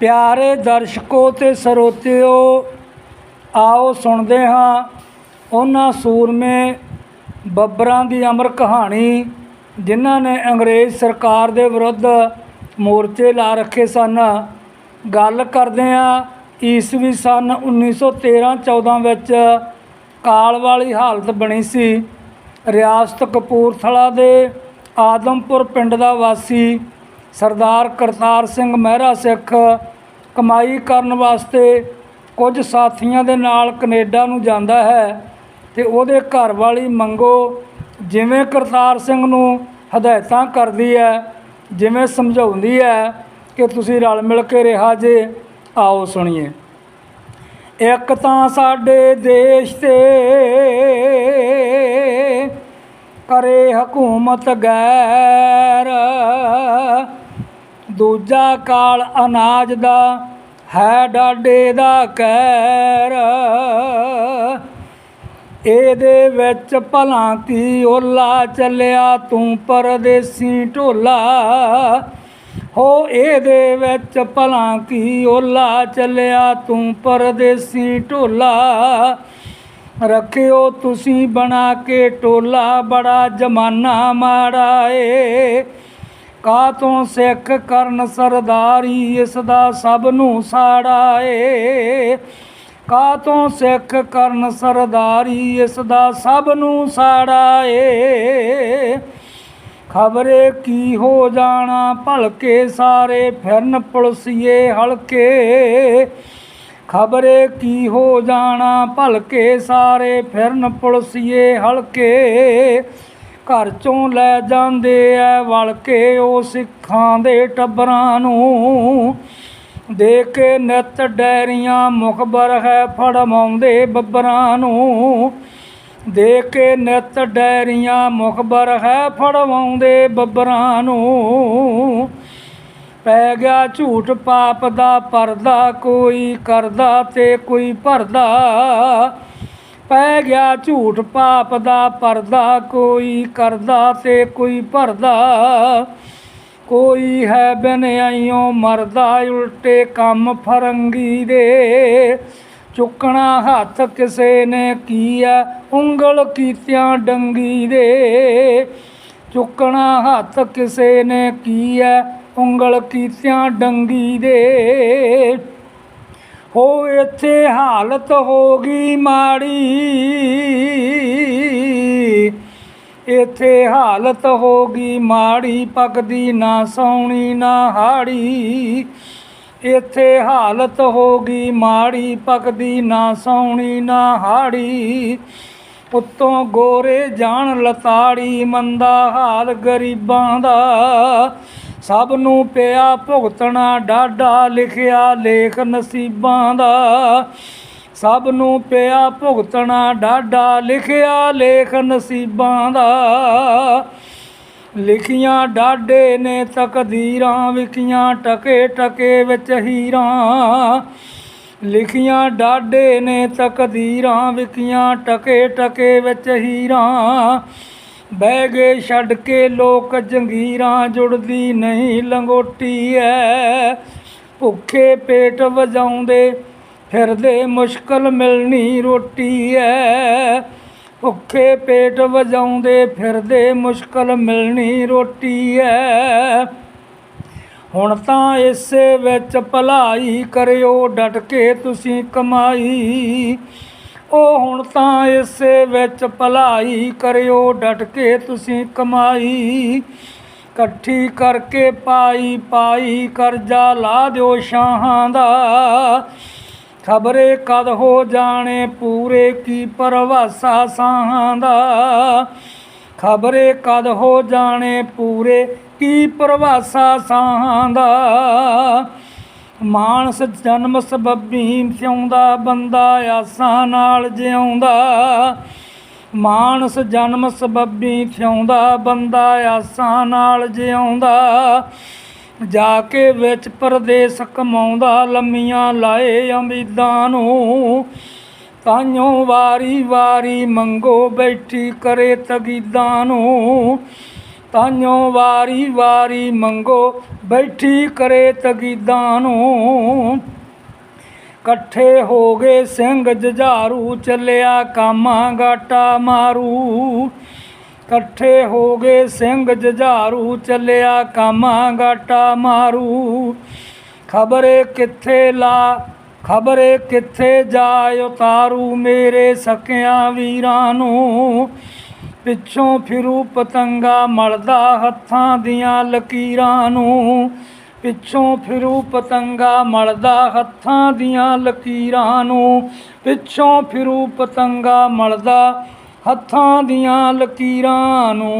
ਪਿਆਰੇ ਦਰਸ਼ਕੋ ਤੇ ਸਰੋਤਿਓ, ਆਓ ਸੁਣਦੇ ਹਾਂ ਉਹਨਾਂ ਸੂਰਮੇ ਬੱਬਰਾਂ ਦੀ ਅਮਰ ਕਹਾਣੀ, ਜਿਨ੍ਹਾਂ ਨੇ ਅੰਗਰੇਜ਼ ਸਰਕਾਰ ਦੇ ਵਿਰੁੱਧ ਮੋਰਚੇ ਲਾ ਰੱਖੇ ਸਨ। ਗੱਲ ਕਰਦੇ ਹਾਂ ਈਸਵੀ ਸਨ 1913-14 ਵਿੱਚ ਕਾਲ ਵਾਲੀ ਹਾਲਤ ਬਣੀ ਸੀ। ਰਿਆਸਤ ਕਪੂਰਥਲਾ ਦੇ ਆਦਮਪੁਰ ਪਿੰਡ ਦਾ ਵਾਸੀ ਸਰਦਾਰ ਕਰਤਾਰ ਸਿੰਘ ਮਹਿਰਾ ਸਿੱਖ ਕਮਾਈ ਕਰਨ ਵਾਸਤੇ ਕੁਝ ਸਾਥੀਆਂ ਦੇ ਨਾਲ ਕੈਨੇਡਾ ਨੂੰ ਜਾਂਦਾ ਹੈ ਤੇ ਉਹਦੇ ਘਰ ਵਾਲੀ ਮੰਗੋ ਜਿਵੇਂ ਕਰਤਾਰ ਸਿੰਘ ਨੂੰ ਹਦਾਇਤਾਂ ਕਰਦੀ ਹੈ, ਜਿਵੇਂ ਸਮਝਾਉਂਦੀ ਹੈ ਕਿ ਤੁਸੀਂ ਰਲ ਮਿਲ ਕੇ ਰਿਹਾ ਜੇ, ਆਓ ਸੁਣੀਏ। ਇੱਕ ਤਾਂ ਸਾਡੇ ਦੇਸ਼ ਤੇ ਕਰੇ ਹਕੂਮਤ ਗੈਰ ਦੂਜਾ ਕਾਲ ਅਨਾਜ ਦਾ ਹੈ ਡਾਡੇ ਦਾ ਕਹਿਰ। ਇਹਦੇ ਵਿੱਚ ਭਲਾਂ ਕੀ ਓਲਾ ਚੱਲਿਆ, ਤੂੰ ਪਰਦੇਸੀ ਢੋਲਾ। ਹੋ ਇਹਦੇ ਵਿੱਚ ਭਲਾਂ ਕੀ ਓਲਾ ਚੱਲਿਆ, ਤੂੰ ਪਰਦੇਸੀ ਢੋਲਾ। ਰੱਖਿਓ ਤੁਸੀਂ ਬਣਾ ਕੇ ਟੋਲਾ ਬੜਾ ਜਮਾਨਾ ਮਾੜਾ ਏ। ਕਾ ਤੋਂ ਸਿੱਖ ਕਰਨ ਸਰਦਾਰੀ, ਇਸ ਦਾ ਸਭ ਨੂੰ ਸਾੜਾ ਏ। ਕਾ ਤੋਂ ਸਿੱਖ ਕਰਨ ਸਰਦਾਰੀ, ਇਸ ਦਾ ਸਭ ਨੂੰ ਸਾੜਾ ਏ। ਖਬਰੇ ਕੀ ਹੋ ਜਾਣਾ, ਭਲਕੇ ਸਾਰੇ ਫਿਰਨ ਪੁਲਸੀਏ ਹਲਕੇ। ਖਬਰੇ ਕੀ ਹੋ ਜਾਣਾ, ਭਲਕੇ ਸਾਰੇ ਫਿਰਨ ਪੁਲਸੀਏ ਹਲਕੇ। ਘਰ ਚੋਂ ਲੈ ਜਾਂਦੇ ਐ ਵਲ ਕੇ ਉਹ ਸਿੱਖਾਂ ਦੇ ਟੱਬਰਾਂ ਨੂੰ। ਦੇ ਕੇ ਨਿਤ ਡੈਰੀਆਂ ਮੁਖਬਰ ਹੈ ਫੜਮਾਉਂਦੇ ਬੱਬਰਾਂ ਨੂੰ। ਦੇ ਕੇ ਨਿਤ ਡੈਰੀਆਂ ਮੁਖਬਰ ਹੈ ਫੜਵਾਉਂਦੇ ਬੱਬਰਾਂ ਨੂੰ। ਪੈ ਗਿਆ ਝੂਠ ਪਾਪ ਦਾ ਪਰਦਾ, ਕੋਈ ਕਰਦਾ ਤੇ ਕੋਈ ਭਰਦਾ। ਪੈ ਗਿਆ ਝੂਠ ਪਾਪ ਦਾ ਪਰਦਾ, ਕੋਈ ਕਰਦਾ ਤੇ ਕੋਈ ਭਰਦਾ। ਕੋਈ ਹੈ ਬਨਿਆਈਓ ਮਰਦਾ, ਉਲਟੇ ਕੰਮ ਫਰੰਗੀ ਦੇ। ਚੁੱਕਣਾ ਹੱਥ ਕਿਸੇ ਨੇ ਕੀਆ, ਉਂਗਲ ਕੀਤਿਆਂ ਡੰਗੀ ਦੇ। ਚੁੱਕਣਾ ਹੱਥ ਕਿਸੇ ਨੇ ਕੀਆ, ਉਂਗਲ ਕੀਤਿਆਂ ਡੰਗੀ ਦੇ। ਹੋ ਇੱਥੇ ਹਾਲਤ ਹੋ ਗਈ ਮਾੜੀ। ਇੱਥੇ ਹਾਲਤ ਹੋ ਗਈ ਮਾੜੀ ਪਕਦੀ ਨਾ ਸੌਣੀ ਨਾ ਹਾੜੀ। ਇੱਥੇ ਹਾਲਤ ਹੋ ਗਈ ਮਾੜੀ ਪਕਦੀ ਨਾ ਸੌਣੀ ਨਾ ਹਾੜੀ। ਉੱਤੋਂ ਗੋਰੇ ਜਾਣ ਲਤਾੜੀ, ਮੰਦਾ ਹਾਲ ਗਰੀਬਾਂ ਦਾ। ਸਭ ਨੂੰ ਪਿਆ ਭੁਗਤਣਾ, ਡਾਢਾ ਲਿਖਿਆ ਲੇਖ ਨਸੀਬਾਂ ਦਾ। ਸਭ ਨੂੰ ਪਿਆ ਭੁਗਤਣਾ, ਡਾਢਾ ਲਿਖਿਆ ਲੇਖ ਨਸੀਬਾਂ ਦਾ। ਲਿਖੀਆਂ ਡਾਡੇ ਨੇ ਤਕਦੀਰਾਂ ਵਿਕੀਆਂ ਟਕੇ ਟਕੇ ਵਿੱਚ ਹੀਰਾਂ। ਲਿਖੀਆਂ ਡਾਡੇ ਨੇ ਤਕਦੀਰਾਂ ਵਿਕੀਆਂ ਟਕੇ ਟਕੇ ਵਿੱਚ ਹੀਰਾਂ। ਬਹਿ ਗਏ ਛੱਡ ਕੇ ਲੋਕ ਜੰਗੀਰਾਂ ਜੁੜਦੀ ਨਹੀਂ ਲੰਗੋਟੀ ਐ। ਭੁੱਖੇ ਪੇਟ ਵਜਾਉਂਦੇ ਫਿਰਦੇ ਮੁਸ਼ਕਲ ਮਿਲਣੀ ਰੋਟੀ ਐ। ਭੁੱਖੇ ਪੇਟ ਵਜਾਉਂਦੇ ਫਿਰਦੇ ਮੁਸ਼ਕਲ ਮਿਲਣੀ ਰੋਟੀ ਐ। ਹੁਣ ਤਾਂ ਇਸੇ ਵਿੱਚ ਭਲਾਈ ਕਰਿਓ, ਡਟ ਕੇ ਤੁਸੀਂ ਕਮਾਈ। ਉਹ ਹੁਣ ਤਾਂ ਇਸੇ ਵਿੱਚ ਭਲਾਈ ਕਰਿਓ, ਡਟ ਕੇ ਤੁਸੀਂ ਕਮਾਈ। ਇਕੱਠੀ ਕਰਕੇ ਪਾਈ ਪਾਈ ਕਰਜ਼ਾ ਲਾ ਦਿਓ ਸ਼ਾਹਾਂ ਦਾ। ਖਬਰੇ ਕਦ ਹੋ ਜਾਣੇ, ਪੂਰੇ ਕੀ ਪਰਵਾਸਾ ਸਾਹਾਂ ਦਾ। ਖਬਰੇ ਕਦ ਹੋ ਜਾਣੇ, ਪੂਰੇ ਕੀ ਪਰਵਾਸਾ ਸਾਹਾਂ ਦਾ। ਮਾਨਸ ਜਨਮ ਸਬੱਬੀ ਸਿਉਂਦਾ, ਬੰਦਾ ਆਸਾਂ ਨਾਲ ਜਿਉਂਦਾ। ਮਾਨਸ ਜਨਮ ਸਬੱਬੀ ਸਿਉਂਦਾ, ਬੰਦਾ ਆਸਾਂ ਨਾਲ ਜਿਉਂਦਾ। ਜਾ ਕੇ ਵਿੱਚ ਪਰਦੇਸ ਕਮਾਉਂਦਾ, ਲੰਮੀਆਂ ਲਾਏ ਅਮੀਦਾਂ ਨੂੰ। ਤਾਈਓ ਵਾਰੀ ਵਾਰੀ ਮੰਗੋ ਬੈਠੀ ਕਰੇ ਤਗੀਦਾਂ ਨੂੰ। ਤਾਈਓ ਵਾਰੀ ਵਾਰੀ ਮੰਗੋ, ਬੈਠੀ ਕਰੇ ਤਗੀਦਾਂ ਨੂੰ ਇਕੱਠੇ ਹੋ ਗਏ ਸਿੰਘ ਜੁਝਾਰੂ, ਚੱਲਿਆ ਕਾਮਾਂ ਗਾਟਾ ਮਾਰੂ। ਇਕੱਠੇ ਹੋ ਗਏ ਸਿੰਘ ਜੁਝਾਰੂ, ਚੱਲਿਆ ਕਾਮਾਂ ਗਾਟਾ ਮਾਰੂ। ਖਬਰੇ ਕਿੱਥੇ ਲਾ, ਖਬਰੇ ਕਿੱਥੇ ਜਾ ਉਤਾਰੂ ਮੇਰੇ ਸਕਿਆਂ ਵੀਰਾਂ ਨੂੰ। ਪਿੱਛੋਂ ਫਿਰੂ ਪਤੰਗਾ ਮਲਦਾ ਹੱਥਾਂ ਦੀਆਂ ਲਕੀਰਾਂ ਨੂੰ। ਪਿੱਛੋਂ ਫਿਰੂ ਪਤੰਗਾ ਮਲਦਾ ਹੱਥਾਂ ਦੀਆਂ ਲਕੀਰਾਂ ਨੂੰ। ਪਿੱਛੋਂ ਫਿਰੂ ਪਤੰਗਾ ਮਲਦਾ ਹੱਥਾਂ ਦੀਆਂ ਲਕੀਰਾਂ ਨੂੰ।